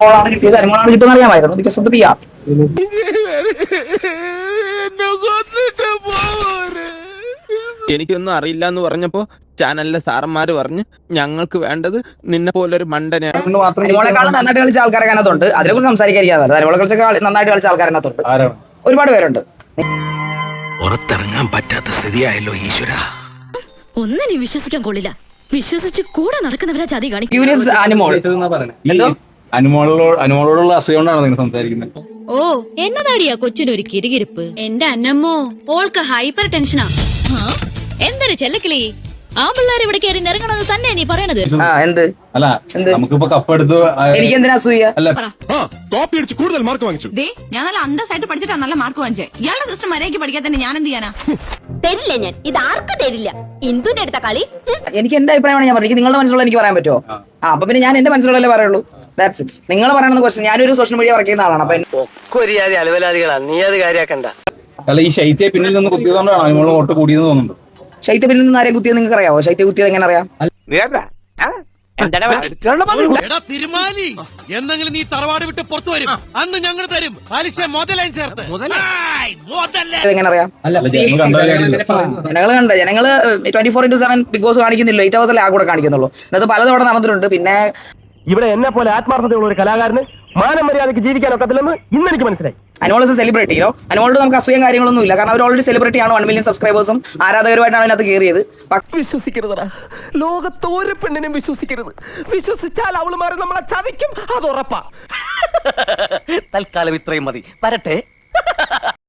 അനുമോളാണ് കിട്ടിയത് അനുമോളാണ് കിട്ടുമെന്ന് അറിയാമായിരുന്നു. Because of the P R എനിക്കൊന്നും അറിയില്ല എന്ന് പറഞ്ഞപ്പോ ചാനലിലെ സാറന്മാര് പറഞ്ഞു ഞങ്ങൾക്ക് വേണ്ടത് നിന്നെ പോലൊരു മണ്ടനെയാണ് നന്നായിട്ട് കളിച്ച ആൾക്കാരെ അതിനകത്തുണ്ട് അതിനെക്കുറിച്ച് സംസാരിക്കാതിരിക്കാതെ അനുമോളെ കളിച്ച നന്നായിട്ട് കളിച്ച ആൾക്കാരനകത്തുണ്ട് ഒരുപാട് പേരുണ്ട്. പുറത്തിറങ്ങാൻ പറ്റാത്ത സ്ഥിതിയായല്ലോ ഈശ്വര. ഒന്നിനും വിശ്വസിക്കാൻ കൊള്ളില്ല. വിശ്വസിച്ച് കൂടെ നടക്കുന്നവരാ ചതി കാണിക്കും അനുമോളോട് അനുമോളോടുള്ള അസുഖം കൊണ്ടാണ് നിങ്ങൾ സംസാരിക്കുന്നത്? ഓ എന്നതാടിയാ കൊച്ചിനൊരു കിരികിരിപ്പ്? എന്റെ അന്നമ്മോ ഓൾക്ക് ഹൈപ്പർ ടെൻഷനാ. എന്തൊരു ചെല്ലക്കിളി. ആ പിള്ളേർ ഇവിടെ കയറി നിറങ്ങണമെന്ന് തന്നെ നീ പറയണത്. ആ എന്ത്? അല്ല? നമുക്കിപ്പോ കപ്പെടുത്ത് എനിക്ക് എന്തിനാ സൂയ അല്ല ദേ ഞാൻ നല്ല അന്തസ്സായിട്ട് പഠിച്ചിട്ടാ നല്ല മാർക്ക് വാങ്ങിച്ചേ. ഇയാളുടെ സിസ്റ്റം മര്യാദയ്ക്ക് പഠിക്കാത്തന്നെ ഞാൻ എന്ത് ചെയ്യാനാ? തരില്ല ഞാൻ. ഇത് ആർക്കും തരില്ല. ഇന്ദുന്റെ അടുത്ത കളി. എനിക്ക് എന്റെ അഭിപ്രായമാണ് ഞാൻ പറഞ്ഞത്. നിങ്ങളുടെ മനസ്സിലുള്ള എനിക്ക് പറയാൻ പറ്റുമോ? ആ. അപ്പൊ പിന്നെ ഞാൻ എന്റെ മനസ്സിലുള്ളല്ലേ പറയുള്ളൂ? ദാറ്റ്സ് ഇറ്റ് നിങ്ങൾ പറയണമെന്ന് ക്വസ്റ്റൻ ഞാനൊരു സോഷ്യൽ മീഡിയ വർക്ക് ചെയ്യുന്ന ആളാണ്. അപ്പൊ നീ അത് കാര്യാക്കണ്ട. അല്ല ഈ ശൈത്യ പിന്നിൽ നിന്ന് കുത്തിയതുകൊണ്ടാണ് നമ്മൾ വോട്ട് കൂടിയെന്ന് തോന്നുന്നുണ്ട്. ശൈത്യ പിന്നിൽ നിന്ന് ആരെ കുത്തിയത് നിങ്ങൾക്ക് അറിയാവോ ശൈത്യ കുത്തിയത് എങ്ങനെ അറിയാം? എടാ തിരുമാലി. എന്തെങ്കിലും നീ തറവാട് വിട്ട് പുറത്തു വരും. അന്ന് ഞങ്ങൾ തരും. പലിശ മുതലായി ചേർത്ത്. എങ്ങനെ അറിയാം? അല്ല ജനങ്ങൾ കണ്ടാലേ. ജനങ്ങൾ കണ്ട് ജനങ്ങൾ twenty four into seven Big Boss കാണിക്കുന്നില്ല. എയ്റ്റ് അവേഴ്സ് അല്ലേ ആ കൂടെ കാണിക്കുന്നുള്ളൂ. അത് പലതവണ നടന്നിട്ടുണ്ട്. പിന്നെ ഇവിടെ എന്നെ പോലെ ആത്മാർത്ഥതയുള്ള ഒരു കലാകാരന് മാനം മര്യാദയ്ക്ക് ജീവിക്കാൻ ഒക്കത്തില്ലെന്ന് ഇന്ന് എനിക്ക് മനസ്സിലായി. അനോളസ് ഇസ് സെലിബ്രിറ്റി യോ അനുമോളോട് നമുക്ക് അസൂയം കാര്യങ്ങളൊന്നും ഇല്ല. കാരണം അവർ ഓൾറെഡി സെലിബ്രിറ്റി ആണ് വൺ മില്യൺ സബ്സ്ക്രൈബേഴ്സും ആരാധകരുമായിട്ടാണ് അതിനകത്ത് കയറിയത് വിശ്വസിക്കരുത് ലോകത്ത് ഒരു പെണ്ണിനും വിശ്വസിക്കരുത്. വിശ്വസിച്ചാൽ അവൾ മാറി നമ്മളെ ചതിക്കും. അത് ഉറപ്പാ. തൽക്കാലം ഇത്രയും മതി. വരട്ടെ.